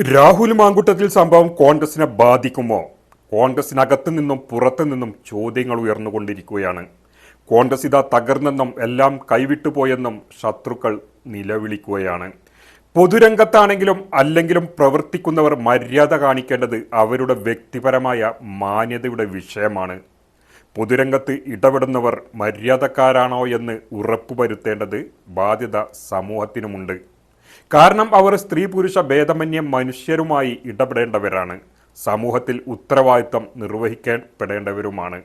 രാഹുൽ മാങ്കുട്ടത്തിൽ സംഭവം കോൺഗ്രസിനെ ബാധിക്കുമോ? കോൺഗ്രസിനകത്തു നിന്നും പുറത്തു നിന്നും ചോദ്യങ്ങൾ ഉയർന്നുകൊണ്ടിരിക്കുകയാണ്. കോൺഗ്രസ് ഇതാ തകർന്നെന്നും എല്ലാം കൈവിട്ടുപോയെന്നും ശത്രുക്കൾ നിലവിളിക്കുകയാണ്. പൊതുരംഗത്താണെങ്കിലും അല്ലെങ്കിലും പ്രവർത്തിക്കുന്നവർ മര്യാദ കാണിക്കേണ്ടത് അവരുടെ വ്യക്തിപരമായ മാന്യതയുടെ വിഷയമാണ്. പൊതുരംഗത്ത് ഇടപെടുന്നവർ മര്യാദക്കാരാണോ എന്ന് ഉറപ്പുവരുത്തേണ്ടത് ബാധ്യത സമൂഹത്തിനുമുണ്ട്. കാരണം അവർ സ്ത്രീ പുരുഷ ഭേദമന്യ മനുഷ്യരുമായി ഇടപെടേണ്ടവരാണ്. സമൂഹത്തിൽ ഉത്തരവാദിത്തം നിർവഹിക്കപ്പെടേണ്ടവരുമാണ്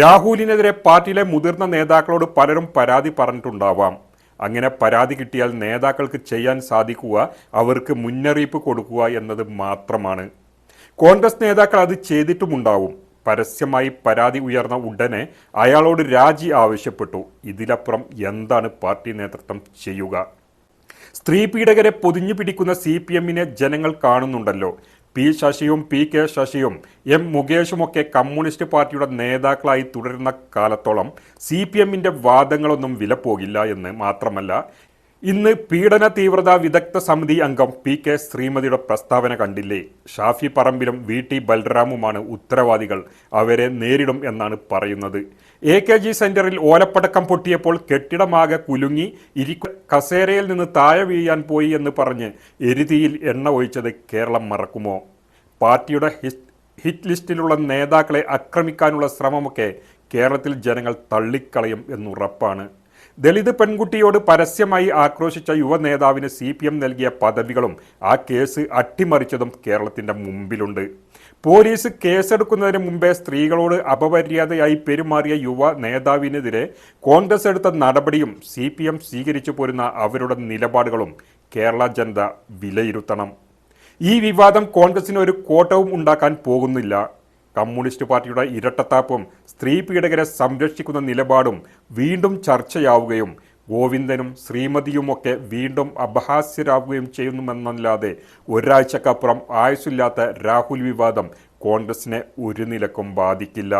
രാഹുലിനെതിരെ പാർട്ടിയിലെ മുതിർന്ന നേതാക്കളോട് പലരും പരാതി പറഞ്ഞിട്ടുണ്ടാവാം. അങ്ങനെ പരാതി കിട്ടിയാൽ നേതാക്കൾക്ക് ചെയ്യാൻ സാധിക്കുക അവർക്ക് മുന്നറിയിപ്പ് കൊടുക്കുക എന്നത് മാത്രമാണ്. കോൺഗ്രസ് നേതാക്കൾ അത് ചെയ്തിട്ടുമുണ്ടാവും. പരസ്യമായി പരാതി ഉയർന്ന ഉടനെ അയാളോട് രാജി ആവശ്യപ്പെട്ടു. ഇതിലപ്പുറം എന്താണ് പാർട്ടി നേതൃത്വം ചെയ്യുക? സ്ത്രീ പീഡകരെ പൊതിഞ്ഞു പിടിക്കുന്ന സി പി എമ്മിനെ ജനങ്ങൾ കാണുന്നുണ്ടല്ലോ. പി ശശിയും പി കെ ശശിയും എം മുകേഷുമൊക്കെ കമ്മ്യൂണിസ്റ്റ് പാർട്ടിയുടെ നേതാക്കളായി തുടരുന്ന കാലത്തോളം സി പി എമ്മിന്റെ വാദങ്ങളൊന്നും വില പോകില്ല എന്ന് മാത്രമല്ല ഇന്ന് പീഡന തീവ്രത വിദഗ്ധ സമിതി അംഗം പി കെ ശ്രീമതിയുടെ പ്രസ്താവന കണ്ടില്ലേ? ഷാഫി പറമ്പിലും വി ടി ബൽറാമുമാണ് ഉത്തരവാദികൾ. അവരെ നേരിടും എന്നാണ് പറയുന്നത്. എ കെ ജി സെന്ററിൽ ഓലപ്പടക്കം പൊട്ടിയപ്പോൾ കെട്ടിടമാകെ കുലുങ്ങി ഇരിക്കു കസേരയിൽ നിന്ന് താഴെ വീഴാൻ പോയി എന്ന് പറഞ്ഞ് എരുതിയിൽ എണ്ണ ഒഴിച്ചത് കേരളം മറക്കുമോ? പാർട്ടിയുടെ ഹിറ്റ് ലിസ്റ്റിലുള്ള നേതാക്കളെ ആക്രമിക്കാനുള്ള ശ്രമമൊക്കെ കേരളത്തിൽ ജനങ്ങൾ തള്ളിക്കളയും എന്നുറപ്പാണ്. ദളിത് പെൺകുട്ടിയോട് പരസ്യമായി ആക്രോശിച്ച യുവ നേതാവിന് സി പി എം നൽകിയ പദവികളും ആ കേസ് അട്ടിമറിച്ചതും കേരളത്തിന്റെ മുമ്പിലുണ്ട്. പോലീസ് കേസെടുക്കുന്നതിന് മുമ്പേ സ്ത്രീകളോട് അപമര്യാദയായി പെരുമാറിയ യുവ നേതാവിനെതിരെ കോൺഗ്രസ് എടുത്ത നടപടിയും സി പി എം സ്വീകരിച്ചു പോരുന്ന അവരുടെ നിലപാടുകളും കേരള ജനത വിലയിരുത്തണം. ഈ വിവാദം കോൺഗ്രസിന് ഒരു കോട്ടവും ഉണ്ടാക്കാൻ പോകുന്നില്ല. കമ്മ്യൂണിസ്റ്റ് പാർട്ടിയുടെ ഇരട്ടത്താപ്പും സ്ത്രീ പീഡകരെ സംരക്ഷിക്കുന്ന നിലപാടും വീണ്ടും ചർച്ചയാവുകയും ഗോവിന്ദനും ശ്രീമതിയുമൊക്കെ വീണ്ടും അപഹാസ്യരാകുകയും ചെയ്യുന്നുമെന്നല്ലാതെ ഒരാഴ്ചക്കപ്പുറം ആയുസില്ലാത്ത രാഹുൽ വിവാദം കോൺഗ്രസിനെ ഒരു നിലക്കും ബാധിക്കില്ല.